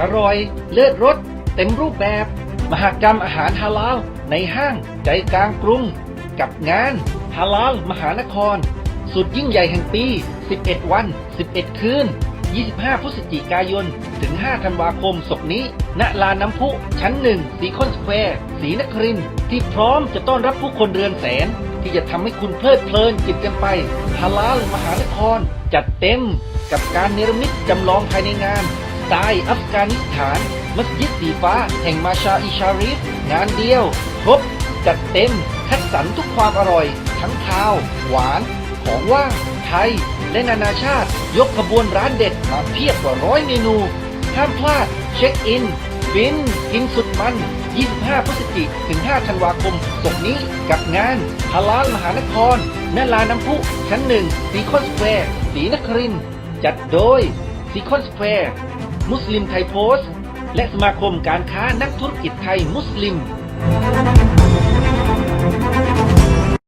อร่อย เลิศรส เต็มรูปแบบ มหกรรมอาหารฮาลาลในห้างใจกลางกรุง กับงานฮาลาลมหานคร สุดยิ่งใหญ่แห่งปี 11 วัน 11 คืน 25 พฤศจิกายน ถึง 5 ธันวาคมศกนี้ ณ ลานน้ำพุ ชั้นหนึ่งสีคอนสแควร์สีนคริน ที่พร้อมจะต้อนรับผู้คนเรือนแสน ที่จะทำให้คุณเพลิดเพลินกินกันไปฮาลาลมหานคร จัดเต็มกับการเนรมิตจำลองภายในงาน สไตล์อัฟกานิสถาน มัสยิดสีฟ้า แห่งมาชาอิชาริฟ งานเดียว ครบ จัดเต็ม คัดสรรทุกความอร่อย ทั้งข้าว หวาน ของว่าง ไทย และนานาชาติ ยกขบวนร้านเด็ดมาเพียบกว่าร้อยเมนู ห้ามพลาด เช็คอินฟินกินสุดมัน 25 พฤศจิกถึง 5 ธันวาคมศกนี้กับงานฮาลาลมหานครณลาน้ำพุ ชั้นหนึ่งสีคอนสแควร์สีนคริน จัดโดยสีคอนสแควร์ มุสลิมไทยโพสต์ และสมาคมการค้านักธุรกิจไทยมุสลิม